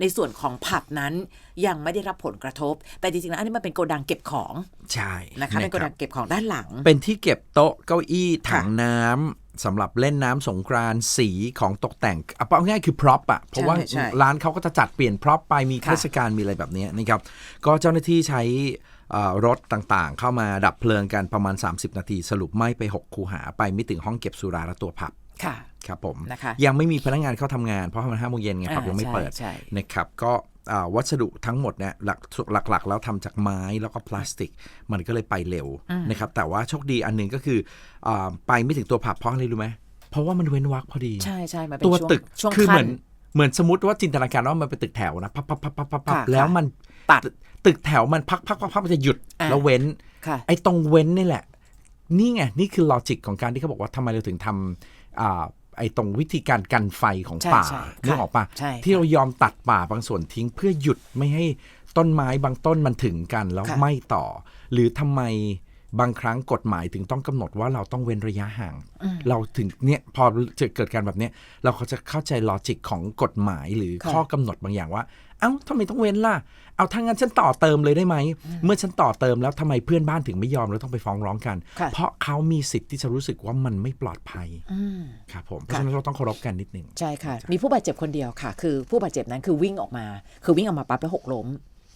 ในส่วนของผับนั้นยังไม่ได้รับผลกระทบ แต่จริงๆแล้วอันนี้มันเป็นโกดังเก็บของใช่นะคะเป็นโกดังเก็บของด้านหลัง เป็นที่เก็บโต๊ะเก้าอี้ถังค่ะน้ำสำหรับเล่นน้ำสงกรานต์สีของตกแต่งเอาเอาง่ายๆคือพร็อพอะเพราะว่าใช่ร้านเขาก็จะจัดเปลี่ยนพร็อพไปมีเทค่ะศกาลมีอะไรแบบเนี้ยนะครับ ก็เจ้าหน้าที่ใช้เอ่อรถต่างๆ เข้ามาดับเพลิงกันประมาณ 30 นาที สรุปไหม้ไป 6 คูหาไปไม่ถึงห้องเก็บสุราและตัวผับ ค่ะครับผมนะคะยังไม่มีพนักงานเข้าทำงานเพราะมันห้าโมงเย็นไงผับอ่ายังไม่ใช่เปิดใช่นะครับก็อ่าวัสดุทั้งหมดเนี่ยหลักหลักๆแล้วทำจากไม้แล้วก็พลาสติก มันก็เลยไปเร็วนะครับแต่ว่าโชคดีอันหนึ่งก็คืออาไปไม่ถึงตัวผับเพราะอะไรรู้ไหมเพราะว่ามันเว้นวักพอดีใช่ใช่มันเป็นตัวช่วงตึกช่วงคือเหมืขั้อนนเหมือนสมมติว่าจินตนาการว่ามันเป็นตึกแถวนะพับพับพับพับพับพับค่ะแล้วมันตัดตึกแถวมันพักพักพักพักมันจะหยุดอ่าแล้วเว้นค่ะไอ้ตรงเว้นนี่แหละ นี่ไง นี่คือลอจิกของการที่เขาบอกว่าทำไมเราถึงทำอ่าไอ้ตรงวิธีการกันไฟของใช่ป่าใช่นึกออกปะใช่ที่เรายอมตัดป่าบางส่วนทิ้งเพื่อหยุดไม่ให้ต้นไม้บางต้นมันถึงกันแล้วค่ะไม่ต่อ หรือทำไม บางครั้งกฎหมายถึงต้องกำหนดว่าเราต้องเว้นระยะห่าง เราถึงเนี่ยพอจะเกิดการแบบเนี้ยเราก็จะเข้าใจลอจิกของกฎหมายหรือค่ะข้อกำหนดบางอย่างว่า เอ้าทำไมต้องเว้นล่ะ เอาทางงั้นฉันต่อเติมเลยได้ไหม เมื่อฉันต่อเติมแล้วทำไมเพื่อนบ้านถึงไม่ยอมแล้วต้องไปฟ้องร้องกันค่ะเพราะเขามีสิทธิ์ที่จะรู้สึกว่ามันไม่ปลอดภัยอืมครับผมเพราะฉะนั้นเราต้องเคารพกันนิดนึงใช่ค่ะ มีผู้บาดเจ็บคนเดียวค่ะ คือผู้บาดเจ็บนั้นคือวิ่งออกมา คือวิ่งออกมาปั๊บแล้วหกล้ม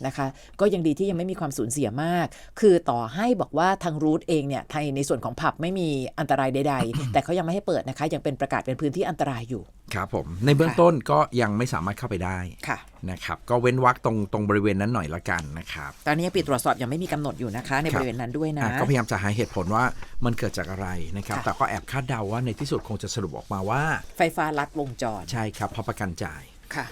นะคะ ก็ยังดีที่ยังไม่มีความสูญเสียมาก คือต่อให้บอกว่าทางรูทเองเนี่ยไทยในส่วนของผับไม่มีอันตรายใด ๆ แต่เขายังไม่ให้เปิดนะคะ ยังเป็นประกาศเป็นพื้นที่อันตรายอยู่ ครับผม ในเบื้องค่ะต้นก็ยังไม่สามารถเข้าไปได้ค่ะนะครับ ก็เว้นวรรคตรงตรงบริเวณนั้นหน่อยละกันนะครับ ตอนนี้ปิดตรวจสอบยังไม่มีกำหนดอยู่นะคะ ในครับบริเวณนั้นด้วยนะอะก็พยายามจะหาเหตุผลว่ามันเกิดจากอะไรนะครับค่ะแต่ก็แอบคาดเดาว่าในที่สุดคงจะสรุปออกมาว่า ไฟฟ้าลัดวงจร ใช่ครับเพราะประกันจ่ายค่ะ